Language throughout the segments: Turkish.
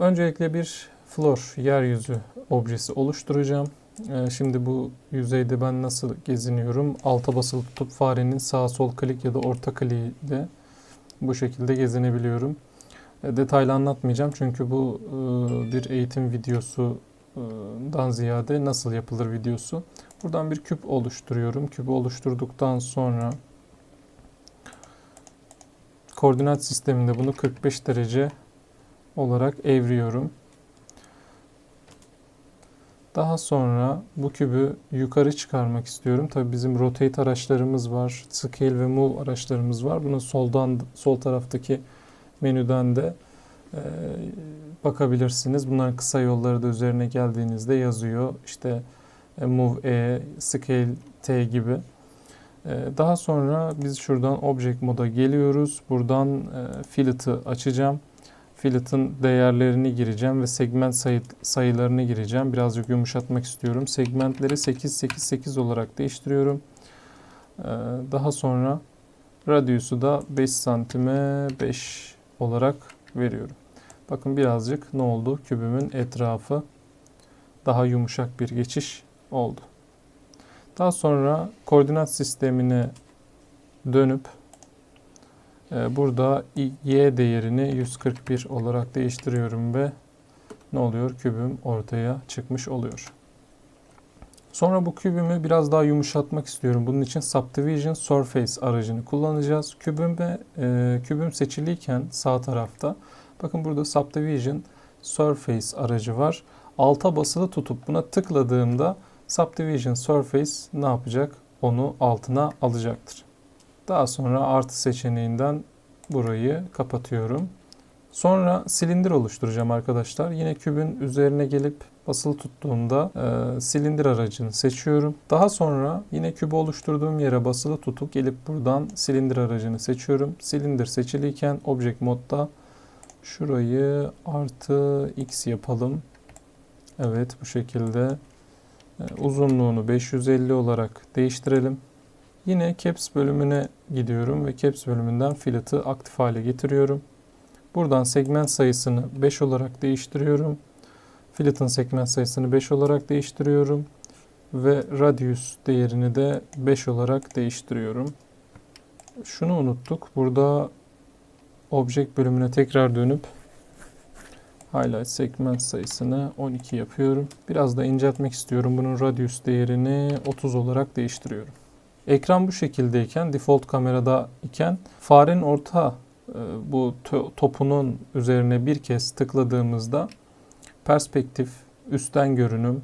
Öncelikle bir floor, yeryüzü objesi oluşturacağım. Ee, Şimdi bu yüzeyde ben nasıl geziniyorum? Alta basılı tutup farenin sağ sol klik ya da orta kliğiyle bu şekilde gezinebiliyorum. E, Detaylı anlatmayacağım çünkü bu e, bir eğitim videosundan ziyade nasıl yapılır videosu. Buradan bir küp oluşturuyorum. Küpü oluşturduktan sonra koordinat sisteminde bunu 45 derece olarak evriyorum. Daha sonra bu kübü yukarı çıkarmak istiyorum. Tabi bizim rotate araçlarımız var, scale ve move araçlarımız var. Bunu soldan sol taraftaki menüden de e, bakabilirsiniz. Bunların kısa yolları da üzerine geldiğinizde yazıyor. İşte e, move E, scale T gibi. E, daha sonra biz şuradan object moda geliyoruz. Buradan e, fillet'ı açacağım. Fillet'ın değerlerini gireceğim ve segment sayı, sayılarını gireceğim. Birazcık yumuşatmak istiyorum. Segmentleri 8 8 8 olarak değiştiriyorum. Ee, daha sonra radiusu da 5 santime 5 olarak veriyorum. Bakın birazcık ne oldu? Kübümün etrafı daha yumuşak bir geçiş oldu. Daha sonra koordinat sistemine dönüp Burada y değerini 141 olarak değiştiriyorum ve ne oluyor? Kübüm ortaya çıkmış oluyor. Sonra bu kübümü biraz daha yumuşatmak istiyorum. Bunun için Subdivision Surface aracını kullanacağız. Kübümde, e, kübüm seçiliyken sağ tarafta bakın burada Subdivision Surface aracı var. Alta basılı tutup buna tıkladığımda Subdivision Surface ne yapacak? Onu altına alacaktır. Daha sonra artı seçeneğinden burayı kapatıyorum. Sonra silindir oluşturacağım arkadaşlar. Yine kübün üzerine gelip basılı tuttuğumda e, silindir aracını seçiyorum. Daha sonra yine kübü oluşturduğum yere basılı tutup gelip buradan silindir aracını seçiyorum. Silindir seçiliyken Object modda şurayı artı x yapalım. Evet bu şekilde e, uzunluğunu 550 olarak değiştirelim. Yine Caps bölümüne gidiyorum ve Caps bölümünden fillet'ı aktif hale getiriyorum. Buradan segment sayısını 5 olarak değiştiriyorum. Fillet'ın segment sayısını 5 olarak değiştiriyorum. Ve radius değerini de 5 olarak değiştiriyorum. Şunu unuttuk. Burada object bölümüne tekrar dönüp highlight segment sayısını 12 yapıyorum. Biraz da inceltmek istiyorum. Bunun radius değerini 30 olarak değiştiriyorum. Ekran bu şekildeyken, default kamerada iken farenin orta e, bu topunun üzerine bir kez tıkladığımızda perspektif, üstten görünüm,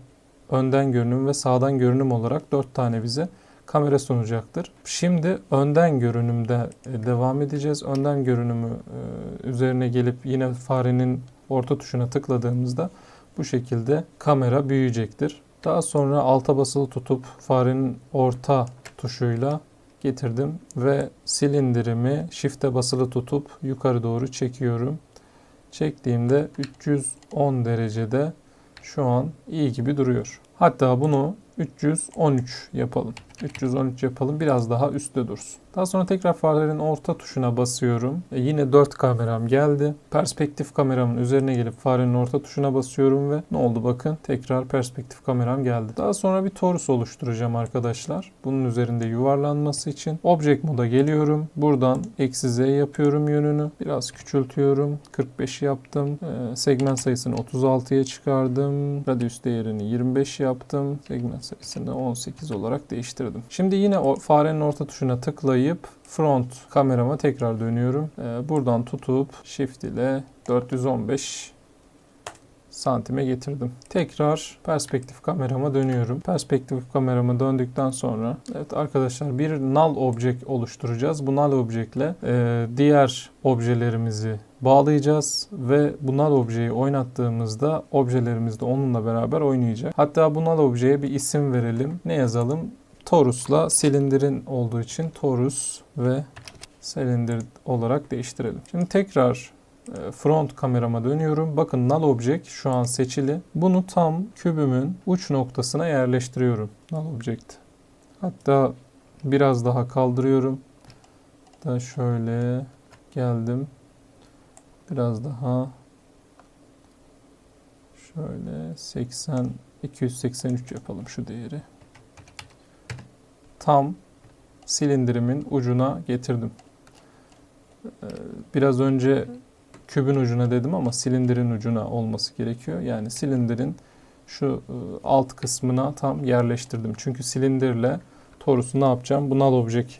önden görünüm ve sağdan görünüm olarak dört tane bize kamera sunacaktır. Şimdi önden görünümde e, devam edeceğiz. Önden görünümü e, üzerine gelip yine farenin orta tuşuna tıkladığımızda bu şekilde kamera büyüyecektir. Daha sonra alta basılı tutup farenin orta tuşuyla getirdim ve silindirimi shift'e basılı tutup yukarı doğru çekiyorum. Çektiğimde 310 derecede şu an iyi gibi duruyor. Hatta bunu 313 yapalım. 313 yapalım. Biraz daha üstte dursun. Daha sonra tekrar farenin orta tuşuna basıyorum. E yine 4 kameram geldi. Perspektif kameramın üzerine gelip farenin orta tuşuna basıyorum ve ne oldu bakın tekrar perspektif kameram geldi. Daha sonra bir torus oluşturacağım arkadaşlar. Bunun üzerinde yuvarlanması için Object moda geliyorum. Buradan eksi z yapıyorum yönünü. Biraz küçültüyorum. 45 yaptım. E, segment sayısını 36'ya çıkardım. Radius değerini 25 yaptım. Segment sayısını 18 olarak değiştirdim. Şimdi yine o farenin orta tuşuna tıklayıp front kamerama tekrar dönüyorum. Ee, buradan tutup shift ile 415 santime getirdim. Tekrar perspektif kamerama dönüyorum. Perspektif kamerama döndükten sonra evet arkadaşlar bir null object oluşturacağız. Bu null object ile e, diğer objelerimizi bağlayacağız ve bu null objeyi oynattığımızda objelerimiz de onunla beraber oynayacak. Hatta bu null objeye bir isim verelim. Ne yazalım? Torus'la silindirin olduğu için torus ve silindir olarak değiştirelim. Şimdi tekrar e, front kamerama dönüyorum. Bakın null object şu an seçili. Bunu tam kübümün uç noktasına yerleştiriyorum. Null object. Hatta biraz daha kaldırıyorum. Da şöyle geldim. Biraz daha Şöyle 80 283 yapalım şu değeri. Tam silindirimin ucuna getirdim. Ee, Biraz önce kübün ucuna dedim ama silindirin ucuna olması gerekiyor. Yani silindirin şu e, alt kısmına tam yerleştirdim. Çünkü silindirle torusu ne yapacağım? Bu null object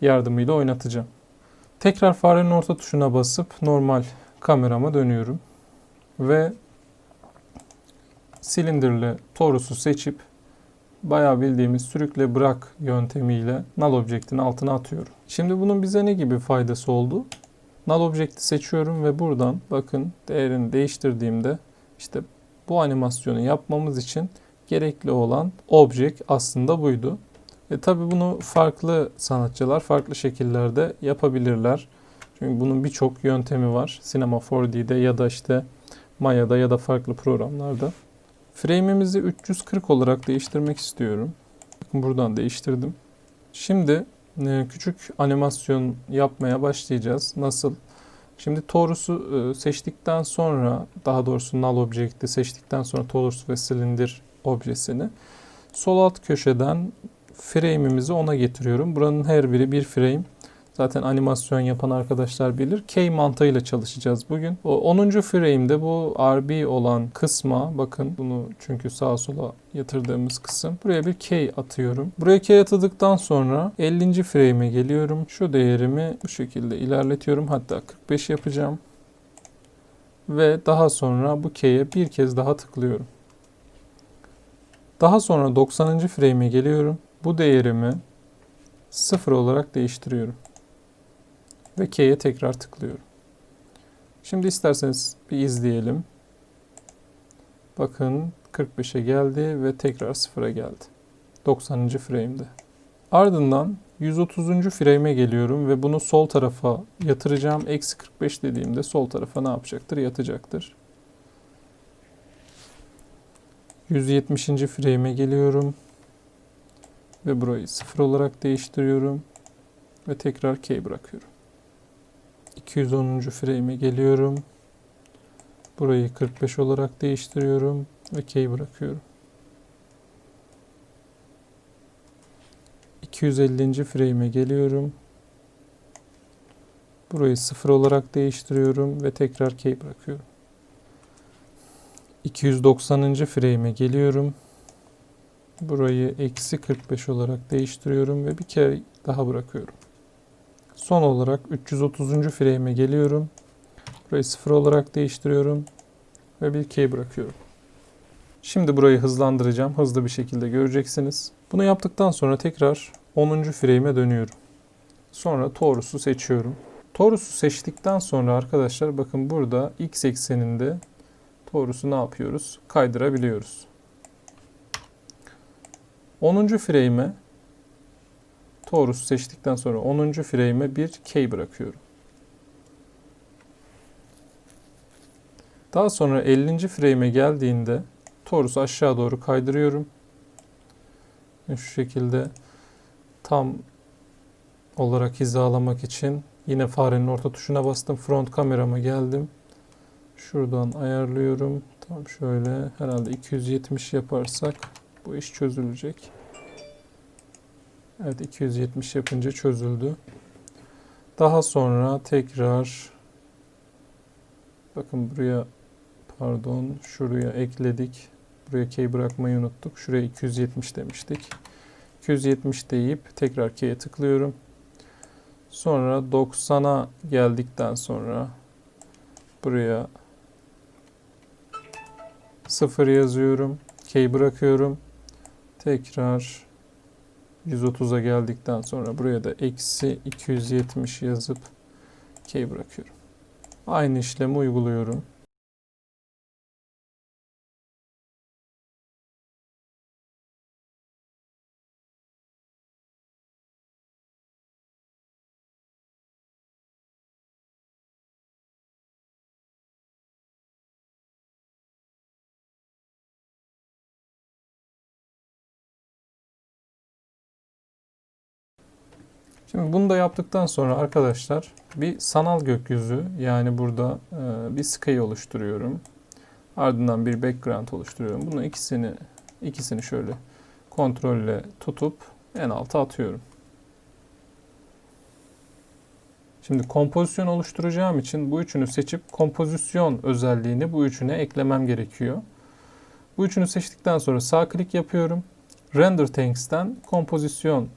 yardımıyla oynatacağım. Tekrar farenin orta tuşuna basıp normal kamerama dönüyorum. Ve silindirle torusu seçip bayağı bildiğimiz sürükle bırak yöntemiyle null object'in altına atıyorum. Şimdi bunun bize ne gibi faydası oldu? Null object'i seçiyorum ve buradan bakın değerini değiştirdiğimde işte bu animasyonu yapmamız için gerekli olan object aslında buydu. E tabi bunu farklı sanatçılar farklı şekillerde yapabilirler. Çünkü bunun birçok yöntemi var. Cinema 4D'de ya da işte Maya'da ya da farklı programlarda. Frame'imizi 340 olarak değiştirmek istiyorum. Bakın buradan değiştirdim. Şimdi e, küçük animasyon yapmaya başlayacağız. Nasıl? Şimdi torus'u e, seçtikten sonra, daha doğrusu null object'i seçtikten sonra torus ve silindir objesini sol alt köşeden frame'imizi ona getiriyorum. Buranın her biri bir frame. Zaten animasyon yapan arkadaşlar bilir. K mantığıyla çalışacağız bugün. O 10. frame'de bu RB olan kısma bakın bunu çünkü sağa sola yatırdığımız kısım. Buraya bir K atıyorum. Buraya K atadıktan sonra 50. frame'e geliyorum. Şu değerimi bu şekilde ilerletiyorum. Hatta 45 yapacağım. Ve daha sonra bu K'ye bir kez daha tıklıyorum. Daha sonra 90. frame'e geliyorum. Bu değerimi 0 olarak değiştiriyorum ve K'ye tekrar tıklıyorum. Şimdi isterseniz bir izleyelim. Bakın 45'e geldi ve tekrar 0'a geldi. 90. frame'de. Ardından 130. frame'e geliyorum ve bunu sol tarafa yatıracağım. Eksi 45 dediğimde sol tarafa ne yapacaktır? Yatacaktır. 170. frame'e geliyorum. Ve burayı 0 olarak değiştiriyorum. Ve tekrar K bırakıyorum. 210. frame'e geliyorum. Burayı 45 olarak değiştiriyorum ve K bırakıyorum. 250. frame'e geliyorum. Burayı 0 olarak değiştiriyorum ve tekrar K bırakıyorum. 290. frame'e geliyorum. Burayı eksi 45 olarak değiştiriyorum ve bir kere daha bırakıyorum. Son olarak 330. frame'e geliyorum. Burayı 0 olarak değiştiriyorum ve bir key bırakıyorum. Şimdi burayı hızlandıracağım. Hızlı bir şekilde göreceksiniz. Bunu yaptıktan sonra tekrar 10. frame'e dönüyorum. Sonra torus'u seçiyorum. Torus'u seçtikten sonra arkadaşlar bakın burada x ekseninde torus'u ne yapıyoruz? Kaydırabiliyoruz. 10. frame'e Torus seçtikten sonra 10. frame'e bir key bırakıyorum. Daha sonra 50. frame'e geldiğinde Torus'u aşağı doğru kaydırıyorum. Şu şekilde tam olarak hizalamak için yine farenin orta tuşuna bastım. Front kamerama geldim. Şuradan ayarlıyorum. Tam şöyle herhalde 270 yaparsak bu iş çözülecek. Evet 270 yapınca çözüldü. Daha sonra tekrar bakın buraya pardon şuraya ekledik. Buraya key bırakmayı unuttuk. Şuraya 270 demiştik. 270 deyip tekrar key'e tıklıyorum. Sonra 90'a geldikten sonra buraya 0 yazıyorum. Key bırakıyorum. Tekrar 130'a geldikten sonra buraya da eksi 270 yazıp K bırakıyorum. Aynı işlemi uyguluyorum. Şimdi bunu da yaptıktan sonra arkadaşlar bir sanal gökyüzü yani burada e, bir sky oluşturuyorum. Ardından bir background oluşturuyorum. Bunu ikisini ikisini şöyle kontrolle tutup en alta atıyorum. Şimdi kompozisyon oluşturacağım için bu üçünü seçip kompozisyon özelliğini bu üçüne eklemem gerekiyor. Bu üçünü seçtikten sonra sağ klik yapıyorum. Render Tanks'ten kompozisyon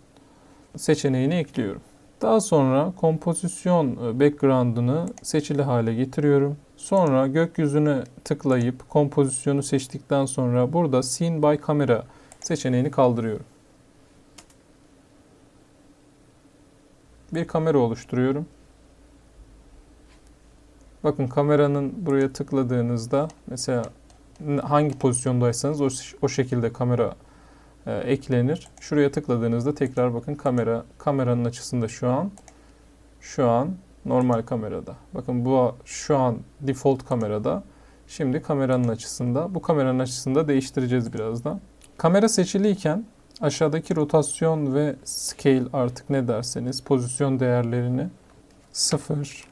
seçeneğini ekliyorum. Daha sonra kompozisyon e, background'ını seçili hale getiriyorum. Sonra gökyüzüne tıklayıp kompozisyonu seçtikten sonra burada Scene by Camera seçeneğini kaldırıyorum. Bir kamera oluşturuyorum. Bakın kameranın buraya tıkladığınızda mesela hangi pozisyondaysanız o, o şekilde kamera e, eklenir. Şuraya tıkladığınızda tekrar bakın kamera kameranın açısında şu an şu an normal kamerada. Bakın bu şu an default kamerada. Şimdi kameranın açısında. Bu kameranın açısında değiştireceğiz birazdan. Kamera seçiliyken aşağıdaki rotasyon ve scale artık ne derseniz pozisyon değerlerini 0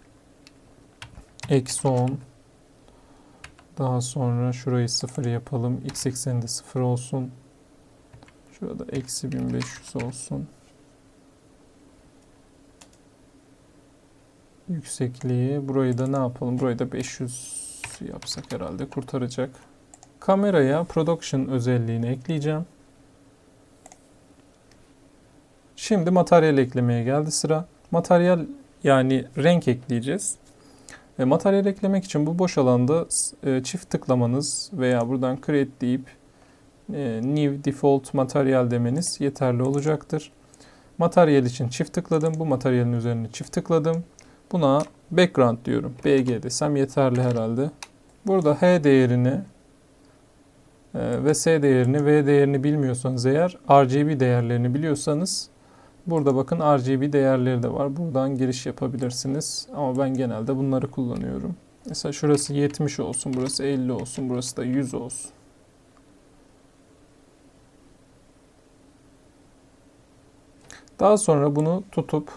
eksi 10 daha sonra şurayı 0 yapalım. X ekseninde 0 olsun. Şurada eksi 1500 olsun. Yüksekliği. Burayı da ne yapalım? Burayı da 500 yapsak herhalde kurtaracak. Kameraya production özelliğini ekleyeceğim. Şimdi materyal eklemeye geldi sıra. Materyal yani renk ekleyeceğiz. E, materyal eklemek için bu boş alanda e, çift tıklamanız veya buradan create deyip new default materyal demeniz yeterli olacaktır. Materyal için çift tıkladım. Bu materyalin üzerine çift tıkladım. Buna background diyorum. BG desem yeterli herhalde. Burada H değerini e, ve S değerini, V değerini bilmiyorsanız eğer RGB değerlerini biliyorsanız Burada bakın RGB değerleri de var. Buradan giriş yapabilirsiniz. Ama ben genelde bunları kullanıyorum. Mesela şurası 70 olsun, burası 50 olsun, burası da 100 olsun. Daha sonra bunu tutup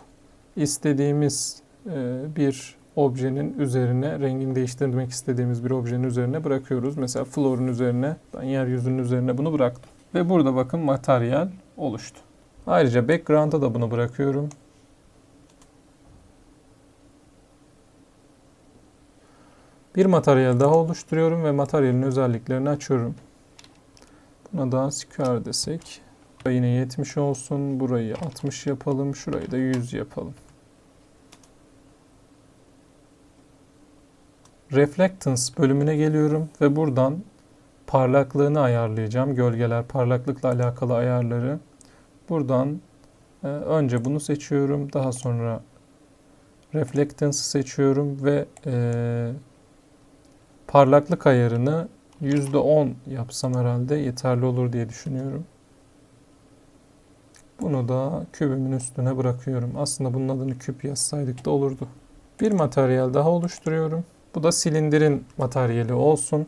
istediğimiz e, bir objenin üzerine, rengini değiştirmek istediğimiz bir objenin üzerine bırakıyoruz. Mesela floor'un üzerine, ben yeryüzünün üzerine bunu bıraktım. Ve burada bakın materyal oluştu. Ayrıca background'a da bunu bırakıyorum. Bir materyal daha oluşturuyorum ve materyalin özelliklerini açıyorum. Buna da square desek. Yine 70 olsun. Burayı 60 yapalım. Şurayı da 100 yapalım. Reflectance bölümüne geliyorum ve buradan parlaklığını ayarlayacağım. Gölgeler parlaklıkla alakalı ayarları. Buradan e, önce bunu seçiyorum. Daha sonra Reflectance'ı seçiyorum ve e, parlaklık ayarını %10 yapsam herhalde yeterli olur diye düşünüyorum. Bunu da kübümün üstüne bırakıyorum. Aslında bunun adını küp yazsaydık da olurdu. Bir materyal daha oluşturuyorum. Bu da silindirin materyali olsun.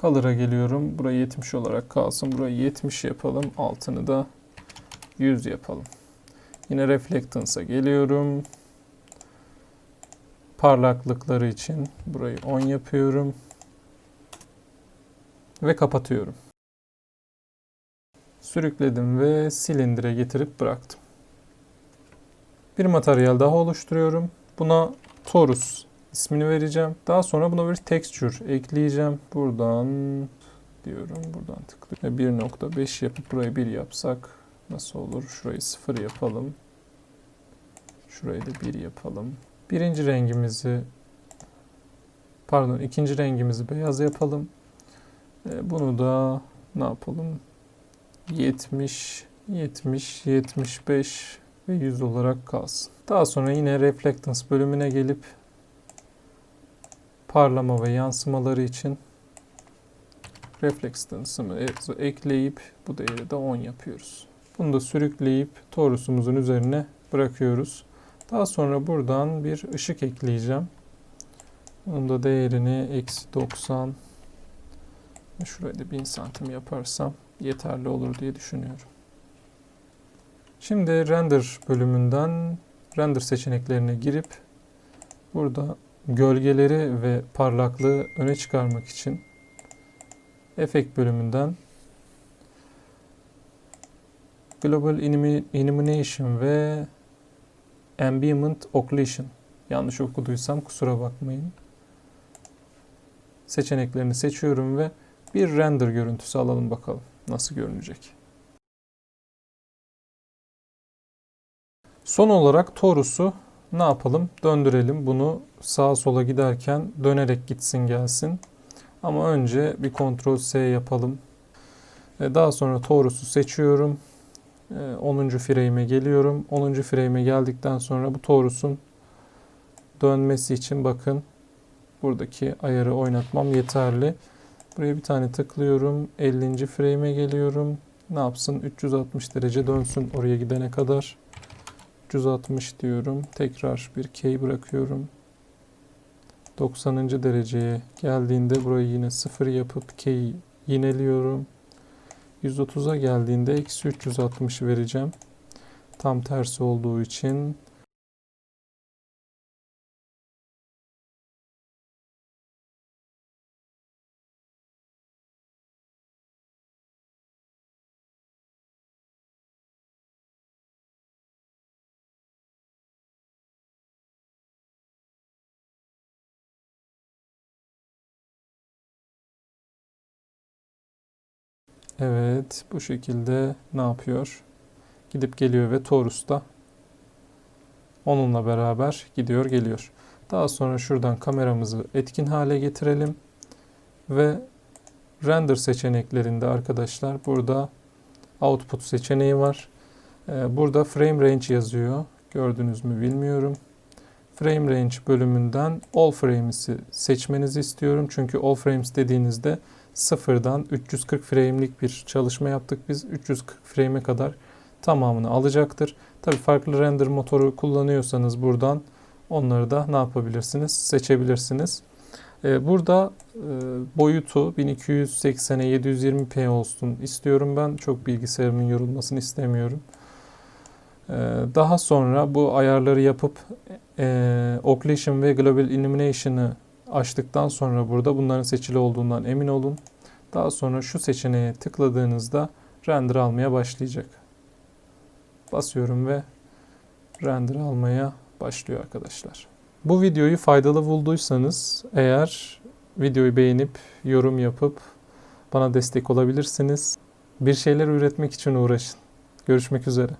Color'a geliyorum. Burayı 70 olarak kalsın. Burayı 70 yapalım. Altını da 100 yapalım. Yine Reflectance'a geliyorum. Parlaklıkları için burayı 10 yapıyorum. Ve kapatıyorum. Sürükledim ve silindire getirip bıraktım. Bir materyal daha oluşturuyorum. Buna torus ismini vereceğim. Daha sonra buna bir texture ekleyeceğim. Buradan diyorum. Buradan tıklıyorum. 1.5 yapıp burayı 1 yapsak nasıl olur? Şurayı 0 yapalım. Şurayı da 1 yapalım. Birinci rengimizi pardon ikinci rengimizi beyaz yapalım. E, bunu da ne yapalım? 70, 70, 75 ve 100 olarak kalsın. Daha sonra yine Reflectance bölümüne gelip parlama ve yansımaları için reflekstansımı ekleyip bu değeri de 10 yapıyoruz. Bunu da sürükleyip torusumuzun üzerine bırakıyoruz. Daha sonra buradan bir ışık ekleyeceğim. Bunun da değerini eksi 90 şurayı da 1000 santim yaparsam yeterli olur diye düşünüyorum. Şimdi render bölümünden render seçeneklerine girip burada gölgeleri ve parlaklığı öne çıkarmak için efekt bölümünden Global Illumi- Illumination ve Ambient Occlusion yanlış okuduysam kusura bakmayın. Seçeneklerini seçiyorum ve bir render görüntüsü alalım bakalım nasıl görünecek. Son olarak torus'u ne yapalım? Döndürelim. Bunu sağa sola giderken dönerek gitsin gelsin. Ama önce bir Ctrl S yapalım. E, Daha sonra torus'u seçiyorum. E, 10. frame'e geliyorum. 10. frame'e geldikten sonra bu torus'un dönmesi için bakın buradaki ayarı oynatmam yeterli. Buraya bir tane tıklıyorum. 50. frame'e geliyorum. Ne yapsın? 360 derece dönsün oraya gidene kadar. 360 diyorum. Tekrar bir key bırakıyorum. 90. dereceye geldiğinde burayı yine 0 yapıp key'i yineliyorum. 130'a geldiğinde eksi 360 vereceğim. Tam tersi olduğu için Evet, bu şekilde ne yapıyor? Gidip geliyor ve Taurus da onunla beraber gidiyor geliyor. Daha sonra şuradan kameramızı etkin hale getirelim ve render seçeneklerinde arkadaşlar burada output seçeneği var. Ee, Burada frame range yazıyor. Gördünüz mü bilmiyorum. Frame range bölümünden all frames'i seçmenizi istiyorum. Çünkü all frames dediğinizde sıfırdan 340 frame'lik bir çalışma yaptık biz. 340 frame'e kadar tamamını alacaktır. Tabi farklı render motoru kullanıyorsanız buradan onları da ne yapabilirsiniz? Seçebilirsiniz. Ee, Burada e, boyutu 1280'e 720p olsun istiyorum ben. Çok bilgisayarımın yorulmasını istemiyorum. Ee, Daha sonra bu ayarları yapıp e, Occlusion ve Global Illumination'ı açtıktan sonra burada bunların seçili olduğundan emin olun. Daha sonra şu seçeneğe tıkladığınızda render almaya başlayacak. Basıyorum ve render almaya başlıyor arkadaşlar. Bu videoyu faydalı bulduysanız eğer videoyu beğenip yorum yapıp bana destek olabilirsiniz. Bir şeyler üretmek için uğraşın. Görüşmek üzere.